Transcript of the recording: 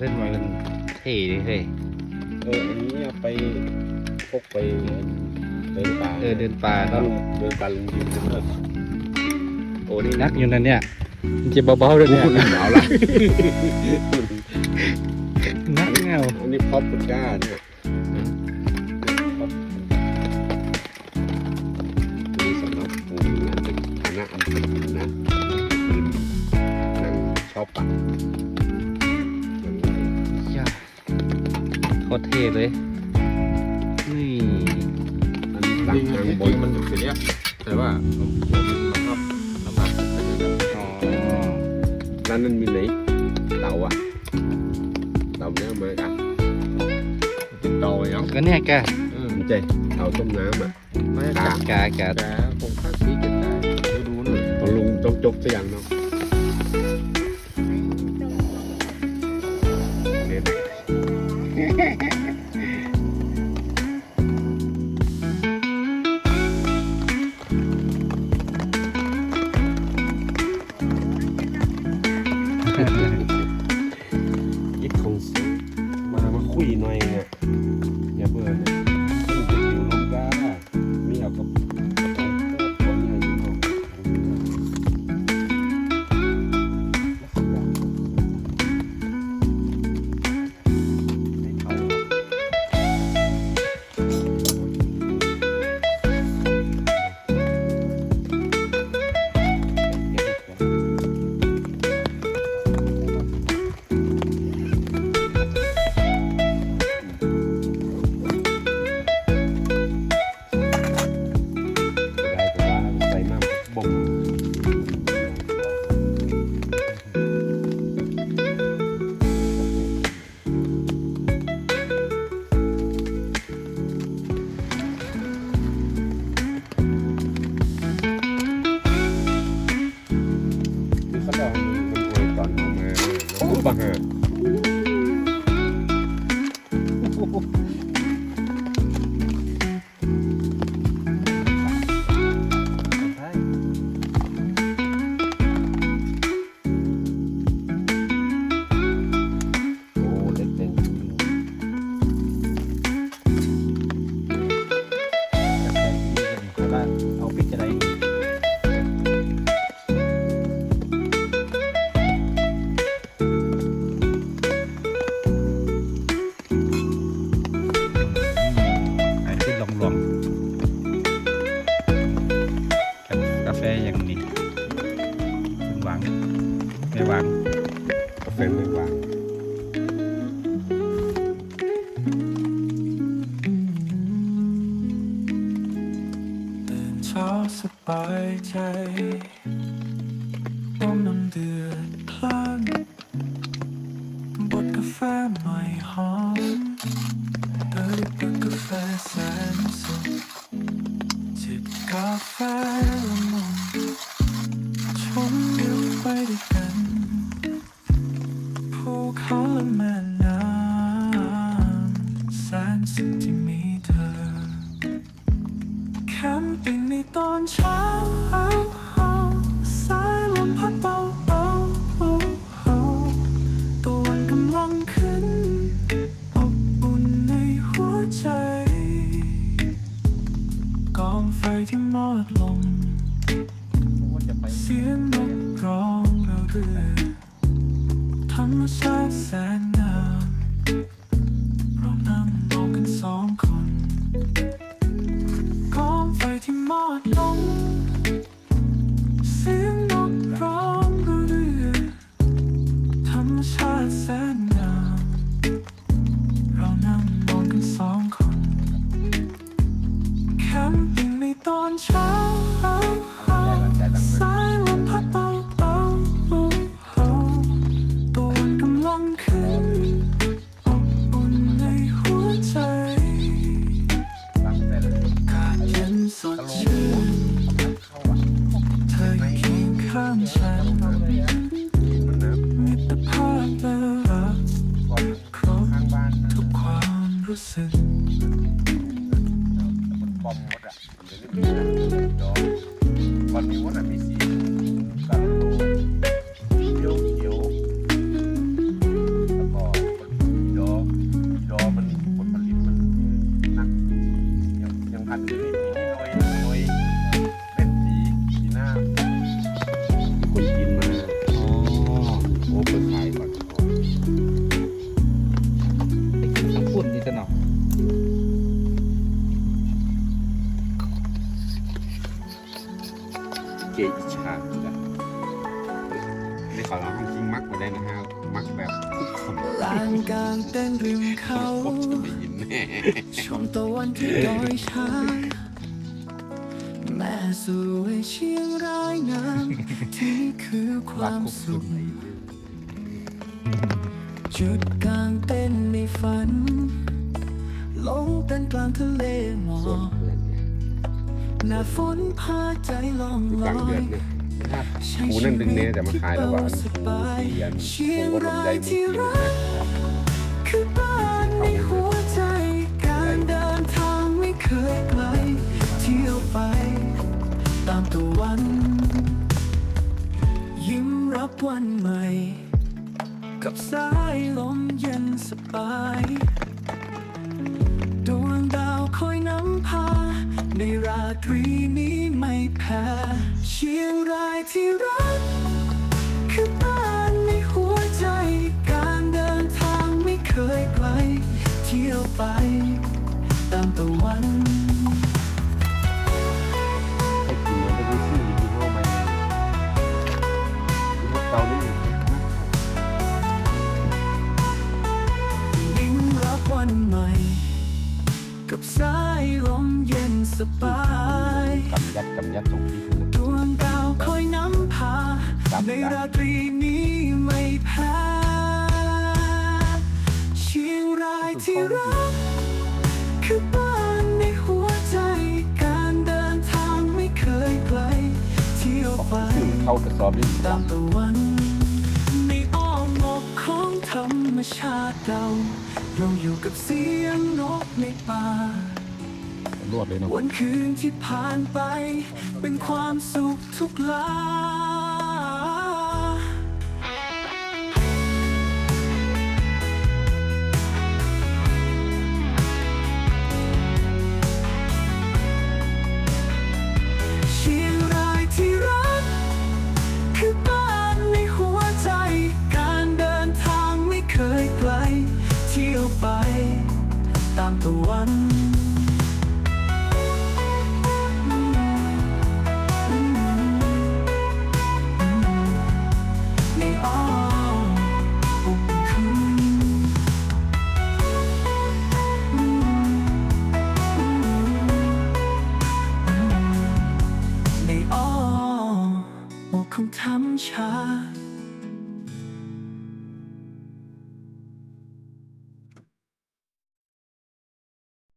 เล่นมากันเท่ดิเฮ้ยเอออันนี้เอาไปพกไปเดินป่าเออเดินป่าต้อเนาะงเดินป่าลุงยิมเลิกโอ้นี่นักอยู่นั่นเนี่ยมันจะเบาๆด้วยเนี่ยคุณหนาวละนักเงาอันนี้พอปปุก้าเนี่ยนี่สำหรับปูอันเป็นคณะอันเป็นนะอืมนั่งชอบปั่น ตรเท่เลย นี่อันนี้หลังทางบนมันอยู่แค่เนี้ยแต่ว่าหัวมันมันก็น้ำหนักไปเรื่อยอ๋อร้านนั้นมีไหนเต่าอะเต่าเนี่ยมากันๆติดต่อยังก็เนี่ยแกเออไม่ใช่เต่าต้มน้ำอะไม่กากากาแต่คงค่าซีกันได้ดูดูหน่อยของลุงจกจกสักอย่างเนาะ Hehehehe โอ้บั กว่านตื่นเช้าสบายใจต้มน้ำเดือดพลันบดกาแฟใหม่หอมเติมด้วยกาแฟแสนสุขจิบกาแฟ สนสุขที่มีเธอแคมปิ้งในตอนเช้าสายลมพัดเบาเบาตะวันกำลังขึ้น อบอุ่นในหัวใจ กองไฟที่มอดลง เสียงนกร้องเรื่อยๆธรรมชาติแสน เช้าสายลมพัดเบาเบาตัวกำลังขึ้นอบอุ่นในหัวใจกาศเย็นสดชื่นเธออยู่เคียงข้างฉัน มมดอะมันจะเล่นมีนะมันมีมดอะมีสีกันเขียว กอิชาจ้ะในขอร้องจริงมักมาได้นะฮะมักแบบร่างกลางเต้นริมเขาผมจไม่ยินแน่ชมตะวันที่ดอยช้างแม่สวยเชียงรายนางที่คือความสุขจุดกลางเต้นในฝัน ลงเต้นกลางทะเลหมอก หน้าฝนพาใจล่องลกลางอเดือยนเนี่ยปูนั่นดึงเนี่ยแต่มาขายแล้วว่าอันปูเตียนเชียงปูก็ลมรายใหญ่หมดที่กินรักคือบ้านในหัวใจ การเดินทางไม่เคยไกล เที่ยวไป ตามตะวัน ยิ้มรับวันใหม่ กับสายลมเย็นสบาย ในราตรีนี้ไม่แพ้เชียงรายที่รัก คือบ้านในหัวใจ การเดินทางไม่เคยไกล เที่ยวไป ตามตะวันบินเหมือนได้ดูซี่ที่ห้องใหม่ที่ห้องเก่านี่ยิ้มรับวันใหม่ กับสายลม สบายกำยัดกำยัดส่งพี่คือดวงดาวคอยนำพา ในราตรีนี้ไม่แพ้เชียงรายที่รัก คือบ้านในหัวใจ การเดินทางไม่เคยไกลเที่ยวไปซึ่งเข้ากระสอบนี่ตามตะวันในอ้อมอกของธรรมชาติเราเราอยู่กับเสียงนกในป่า รวดเลยเนาะวันคืนที่ผ่านไป เป็นความสุขทุกลาเชีรายที่รักคือบ้านในหัวใจการเดินทางไม่เคยไกล เที่ยวไป ตามตะวัน